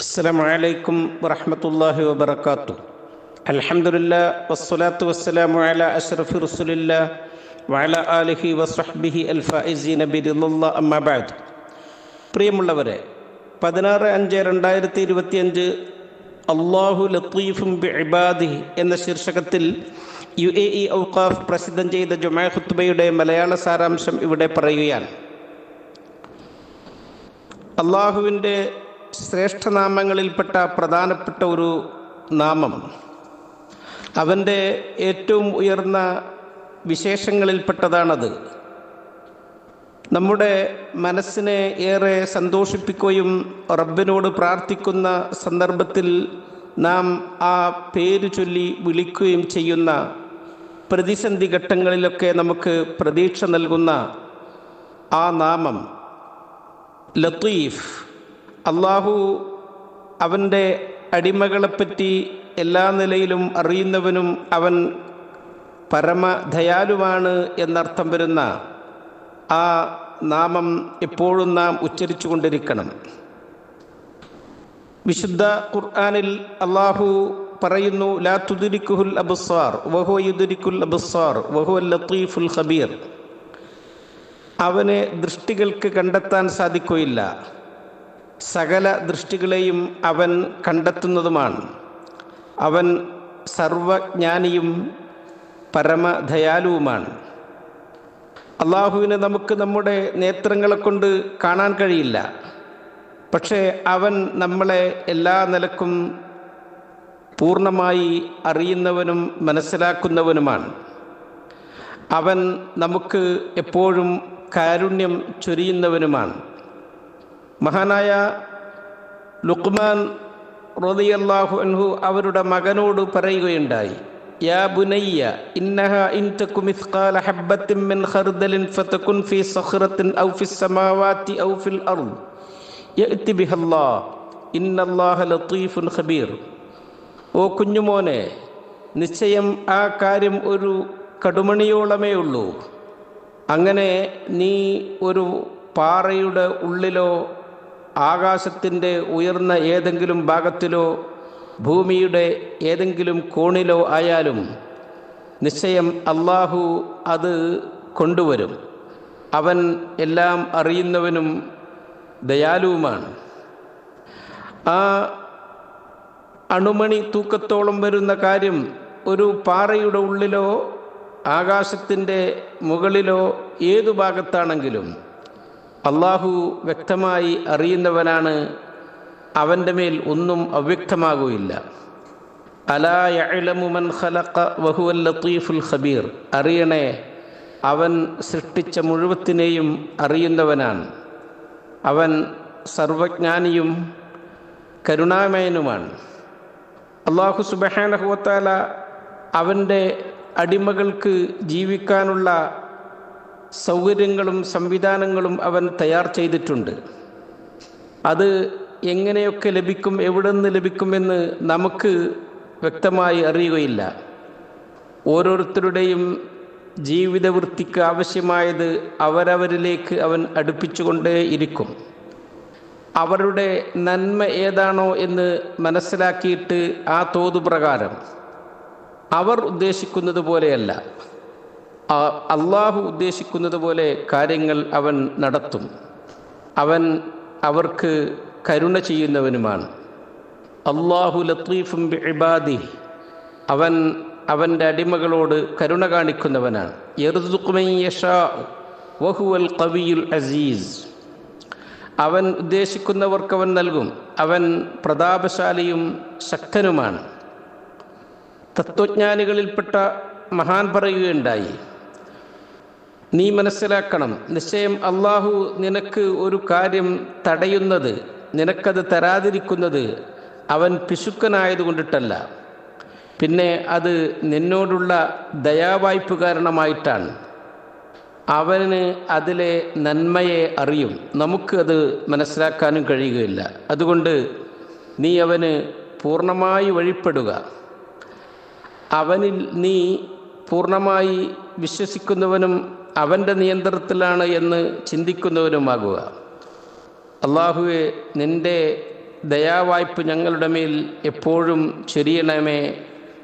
السلام عليكم ورحمة الله وبركاته الحمد لله والصلاة والسلام على أشرف رسول الله وعلى آله وصحبه الفائزين برضا الله أما بعد പ്രിയമുള്ളവരെ പതിനാറ് അഞ്ച് രണ്ടായിരത്തി ഇരുപത്തിയഞ്ച് അള്ളാഹു ലത്തീഫും ബി ഇബാദി എന്ന ശീർഷകത്തിൽ യു എ ഇ ഔഖാഫ് പ്രസിദ്ധം ചെയ്ത ജുമാ ഖുത്ബയുടെ മലയാള സാരാംശം ഇവിടെ പറയുകയാണ് അള്ളാഹുവിൻ്റെ ശ്രേഷ്ഠനാമങ്ങളിൽപ്പെട്ട പ്രധാനപ്പെട്ട ഒരു നാമം. അവന്റെ ഏറ്റവും ഉയർന്ന വിശേഷങ്ങളിൽപ്പെട്ടതാണത്. നമ്മുടെ മനസ്സിനെ ഏറെ സന്തോഷിപ്പിക്കുകയും റബ്ബിനോട് പ്രാർത്ഥിക്കുന്ന സന്ദർഭത്തിൽ നാം ആ പേര് ചൊല്ലി വിളിക്കുകയും ചെയ്യുന്ന പ്രതിസന്ധി ഘട്ടങ്ങളിലൊക്കെ നമുക്ക് പ്രതീക്ഷ നൽകുന്ന ആ നാമം ലത്തീഫ്. അള്ളാഹു അവന്റെ അടിമകളെപ്പറ്റി എല്ലാ നിലയിലും അറിയുന്നവനും അവൻ പരമദയാലുവാണ് എന്നർത്ഥം വരുന്ന ആ നാമം എപ്പോഴും നാം ഉച്ചരിച്ചു കൊണ്ടിരിക്കണം വിശുദ്ധ ഖുർആാനിൽ അള്ളാഹു പറയുന്നു ലാ തുദിരിക്കുഹുൽ അബുസാർ വഹു യുദുരിക്കുൽ അബുസാർ വഹു ലത്തീഫുൽ ഖബീർ. അവനെ ദൃഷ്ടികൾക്ക് കണ്ടെത്താൻ സാധിക്കുകയില്ല. സകല ദൃഷ്ടികളെയും അവൻ കണ്ടെത്തുന്നതുമാണ്. അവൻ സർവജ്ഞാനിയും പരമദയാലുവുമാണ്. അള്ളാഹുവിനെ നമുക്ക് നമ്മുടെ നേത്രങ്ങളെ കൊണ്ട് കാണാൻ കഴിയില്ല. പക്ഷേ അവൻ നമ്മളെ എല്ലാ നിലക്കും പൂർണമായി അറിയുന്നവനും മനസ്സിലാക്കുന്നവനുമാണ്. അവൻ നമുക്ക് എപ്പോഴും കാരുണ്യം ചൊരിയുന്നവനുമാണ്. മഹാനായ ലുക്മാൻ റളിയല്ലാഹു അൻഹു അവരുടെ മകനോട് പറയുകയുണ്ടായി യാ ബുനയ്യ ഇന്നഹ ഇൻ തകു മിസ്ഖാല ഹബ്ബത്തിൻ മിൻ ഖർദലിൻ ഫതകുൻ ഫീ സഖറത്തിൻ ഔ ഫിസ് സമാവാതി ഔ ഫിൽ അർദ് യഅതി ബിഹല്ലാഹ് ഇന്നല്ലാഹ ലതീഫുൻ ഖബീർ. ഓ കുഞ്ഞുമോനെ നിശ്ചയം ആ കാര്യം ഒരു കടുമണിയോളമേ ഉള്ളൂ. അങ്ങനെ നീ ഒരു പാറയുടെ ഉള്ളിലോ ആകാശത്തിന്റെ ഉയർന്ന ഏതെങ്കിലും ഭാഗത്തിലോ ഭൂമിയുടെ ഏതെങ്കിലും കോണിലോ ആയാലും നിശ്ചയം അള്ളാഹു അത് കൊണ്ടുവരും. അവൻ എല്ലാം അറിയുന്നവനും ദയാലുവുമാണ്. ആ അണുമണി തൂക്കത്തോളം വരുന്ന കാര്യം ഒരു പാറയുടെ ഉള്ളിലോ ആകാശത്തിന്റെ മുകളിലോ ഏതു ഭാഗത്താണെങ്കിലും അള്ളാഹു വ്യക്തമായി അറിയുന്നവനാണ്. അവന്റെ മേൽ ഒന്നും അവ്യക്തമാകുകയില്ല. അലായലമുമൻ ഖലഖ ലത്തീഫുൽ ഖബീർ. അറിയണേ അവൻ സൃഷ്ടിച്ച മുഴുവത്തിനെയും അറിയുന്നവനാണ്. അവൻ സർവജ്ഞാനിയും കരുണാമയനുമാണ്. അള്ളാഹു സുബഹാനഹുവത്താല അവന്റെ അടിമകൾക്ക് ജീവിക്കാനുള്ള സൗകര്യങ്ങളും സംവിധാനങ്ങളും അവൻ തയ്യാർ ചെയ്തിട്ടുണ്ട്. അത് എങ്ങനെയൊക്കെ ലഭിക്കും എവിടെ നിന്ന് ലഭിക്കുമെന്ന് നമുക്ക് വ്യക്തമായി അറിയുകയില്ല. ഓരോരുത്തരുടെയും ജീവിതവൃത്തിക്ക് ആവശ്യമായത് അവരവരിലേക്ക് അവൻ അടുപ്പിച്ചുകൊണ്ടേ ഇരിക്കും. അവരുടെ നന്മ ഏതാണോ എന്ന് മനസ്സിലാക്കിയിട്ട് ആ തോതു പ്രകാരം അവർ ഉദ്ദേശിക്കുന്നത് പോലെയല്ല. അള്ളാഹു ഉദ്ദേശിക്കുന്നത് പോലെ കാര്യങ്ങൾ അവൻ നടത്തും. അവൻ അവർക്ക് കരുണ ചെയ്യുന്നവനുമാണ്. അള്ളാഹു ലത്തീഫും ഇബാദി അവൻ അവന്റെ അടിമകളോട് കരുണ കാണിക്കുന്നവനാണ്. അസീസ്. അവൻ ഉദ്ദേശിക്കുന്നവർക്ക് അവൻ നൽകും. അവൻ പ്രതാപശാലിയും ശക്തനുമാണ്. തത്വജ്ഞാനികളിൽപ്പെട്ട മഹാൻ പറയുകയുണ്ടായി. നീ മനസ്സിലാക്കണം. നിശ്ചയം അള്ളാഹു നിനക്ക് ഒരു കാര്യം തടയുന്നത് നിനക്കത് തരാതിരിക്കുന്നത് അവൻ പിശുക്കനായതുകൊണ്ടിട്ടല്ല. പിന്നെ അത് നിന്നോടുള്ള ദയാവായ്പ് കാരണമായിട്ടാണ്. അവന് അതിലെ നന്മയെ അറിയും. നമുക്ക് അത് മനസ്സിലാക്കാനും കഴിയുകയില്ല. അതുകൊണ്ട് നീ അവന് പൂർണമായി വഴിപ്പെടുക. അവനിൽ നീ പൂർണമായി വിശ്വസിക്കുന്നവനും അവന്റെ നിയന്ത്രണത്തിലാണ് എന്ന് ചിന്തിക്കുന്നവരുമാകുക. അള്ളാഹുവെ നിന്റെ ദയാവായ്പ് ഞങ്ങളുടെ മേൽ എപ്പോഴും ചൊരിയണമേ.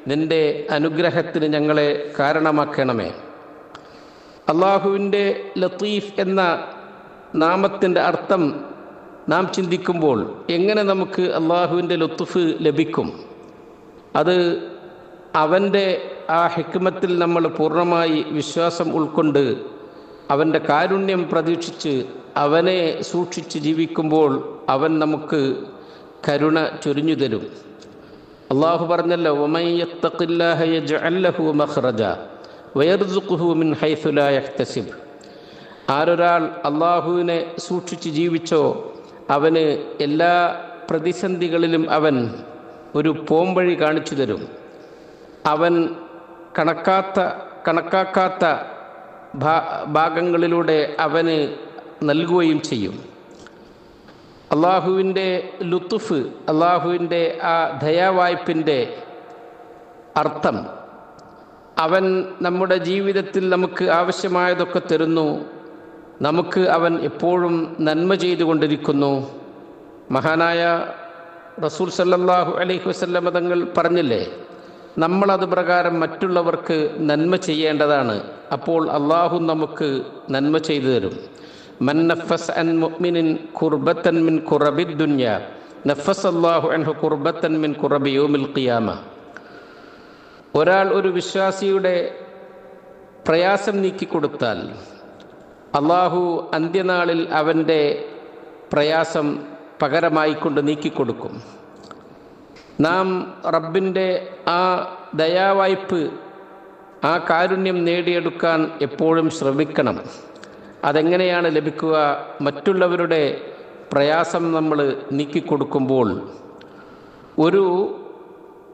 നിന്റെ അനുഗ്രഹത്തിന് ഞങ്ങളെ കാരണമാക്കണമേ. അള്ളാഹുവിന്റെ ലത്തീഫ് എന്ന നാമത്തിന്റെ അർത്ഥം നാം ചിന്തിക്കുമ്പോൾ എങ്ങനെ നമുക്ക് അള്ളാഹുവിന്റെ ലത്തുഫ് ലഭിക്കും? അത് അവന്റെ ആ ഹിക്മത്തിൽ നമ്മൾ പൂർണമായി വിശ്വാസം ഉൾക്കൊണ്ട് അവന്റെ കാരുണ്യം പ്രതീക്ഷിച്ച് അവനെ സൂക്ഷിച്ച് ജീവിക്കുമ്പോൾ അവൻ നമുക്ക് കരുണ ചൊരിഞ്ഞു തരും. അള്ളാഹു പറഞ്ഞല്ലോ ഒമയ്യത്തഖില്ലാഹ യജ്അൽ ലഹു മഖ്റജ മിൻ ഹൈസു ലാ യഹ്തസിബ്. ആരൊരാൾ അള്ളാഹുവിനെ സൂക്ഷിച്ച് ജീവിച്ചോ അവന് എല്ലാ പ്രതിസന്ധികളിലും അവൻ ഒരു പോംവഴി കാണിച്ചു തരും. അവൻ കണക്കാത്ത കണക്കാക്കാത്ത ഭാഗങ്ങളിലൂടെ അവന് നൽകുകയും ചെയ്യും. അള്ളാഹുവിന്റെ ലുത്തുഫ് അള്ളാഹുവിന്റെ ആ ദയാവായ്പിന്റെ അർത്ഥം അവൻ നമ്മുടെ ജീവിതത്തിൽ നമുക്ക് ആവശ്യമായതൊക്കെ തരുന്നു. നമുക്ക് അവൻ എപ്പോഴും നന്മ ചെയ്തുകൊണ്ടിരിക്കുന്നു. മഹാനായ റസൂൽ സല്ലാഹു അലൈഹി വസല്ലമ തങ്ങൾ പറഞ്ഞില്ലേ? നമ്മളത് പ്രകാരം മറ്റുള്ളവർക്ക് നന്മ ചെയ്യേണ്ടതാണ്. അപ്പോൾ അള്ളാഹു നമുക്ക് നന്മ ചെയ്തു തരും. മന്നഫസ് അൻ മുഅ്മിനിൻ കുർബത്തൻ മിൻ കുറബി ദുന്യ. നഫസ് അള്ളാഹു അൻഹു കുർബത്തൻ മിൻ കുറബി യോമിൽ ഖിയാമ. ഒരാൾ ഒരു വിശ്വാസിയുടെ പ്രയാസം നീക്കി നീക്കിക്കൊടുത്താൽ അള്ളാഹു അന്ത്യനാളിൽ അവന്റെ പ്രയാസം പകരമായിക്കൊണ്ട് നീക്കിക്കൊടുക്കും. നാം റബ്ബിന്റെ ആ ദയാവായ്പ് ആ കാരുണ്യം നേടിയെടുക്കാൻ എപ്പോഴും ശ്രമിക്കണം. അതെങ്ങനെയാണ് ലഭിക്കുക? മറ്റുള്ളവരുടെ പ്രയാസം നമ്മൾ നീക്കിക്കൊടുക്കുമ്പോൾ ഒരു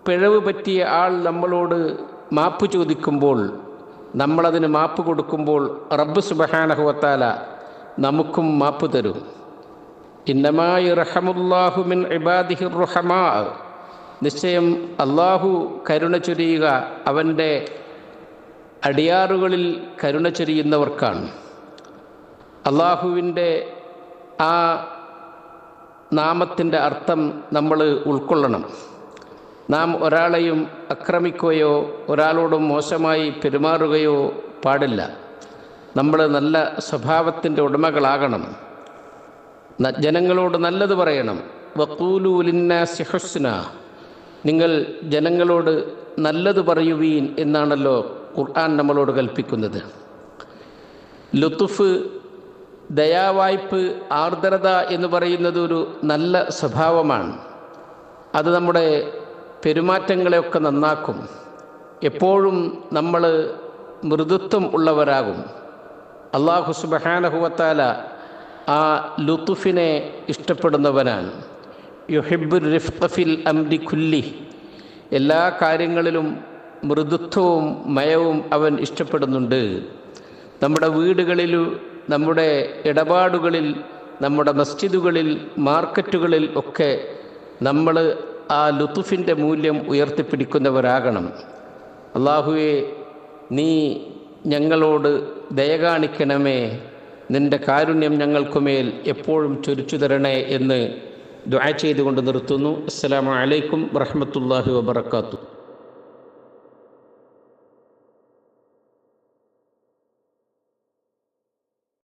പിഴവ് പറ്റിയ ആൾ നമ്മളോട് മാപ്പ് ചോദിക്കുമ്പോൾ നമ്മളതിന് മാപ്പ് കൊടുക്കുമ്പോൾ റബ്ബ് സുബഹാനഹുവത്താല നമുക്കും മാപ്പ് തരും. ഇന്നമായി റഹമുല്ലാഹുമിൻ ഇബാദിഹി റുഹമാ. നിശ്ചയം അള്ളാഹു കരുണ ചൊരിയുക അവന്റെ അടിയാറുകളിൽ കരുണ ചൊരിയുന്നവർക്കാണ്. അള്ളാഹുവിന്റെ ആ നാമത്തിന്റെ അർത്ഥം നമ്മൾ ഉൾക്കൊള്ളണം. നാം ഒരാളെയും ആക്രമിക്കുകയോ ഒരാളോടും മോശമായി പെരുമാറുകയോ പാടില്ല. നമ്മൾ നല്ല സ്വഭാവത്തിന്റെ ഉടമകളാകണം. ജനങ്ങളോട് നല്ലത് പറയണം. വക്കൂലൂലിന്ന സിഹുസ്ന നിങ്ങൾ ജനങ്ങളോട് നല്ലത് പറയുവീൻ എന്നാണല്ലോ ഖുർആൻ നമ്മളോട് കൽപ്പിക്കുന്നത്. ലുത്തുഫ് ദയാവായ്പ് ആർദ്രത എന്ന് പറയുന്നത് ഒരു നല്ല സ്വഭാവമാണ്. അത് നമ്മുടെ പെരുമാറ്റങ്ങളെയൊക്കെ നന്നാക്കും. എപ്പോഴും നമ്മൾ മൃദുത്വം ഉള്ളവരാകും. അള്ളാഹു സുബഹാനഹുവത്താല ആ ലുത്തുഫിനെ ഇഷ്ടപ്പെടുന്നവനാണ്. യുഹിബുർ റിഫ്തഫിൽ അംരി ഖുല്ലി എല്ലാ കാര്യങ്ങളിലും മൃദുത്വവും മയവും അവൻ ഇഷ്ടപ്പെടുന്നുണ്ട്. നമ്മുടെ വീടുകളിൽ നമ്മുടെ ഇടപാടുകളിൽ നമ്മുടെ മസ്ജിദുകളിൽ മാർക്കറ്റുകളിൽ ഒക്കെ നമ്മൾ ആ ലുത്തുഫിന്റെ മൂല്യം ഉയർത്തിപ്പിടിക്കുന്നവരാകണം. അള്ളാഹുവെ നീ ഞങ്ങളോട് ദയ കാണിക്കണമേ. നിന്റെ കാരുണ്യം ഞങ്ങൾക്കുമേൽ എപ്പോഴും ചൊരിച്ചു തരണേ എന്ന് ദുആ ചെയ്തുകൊണ്ട് നിർത്തുന്നു. അസ്സലാമു അലൈക്കും വറഹമത്തല്ലാഹി വബറകാതുഹു.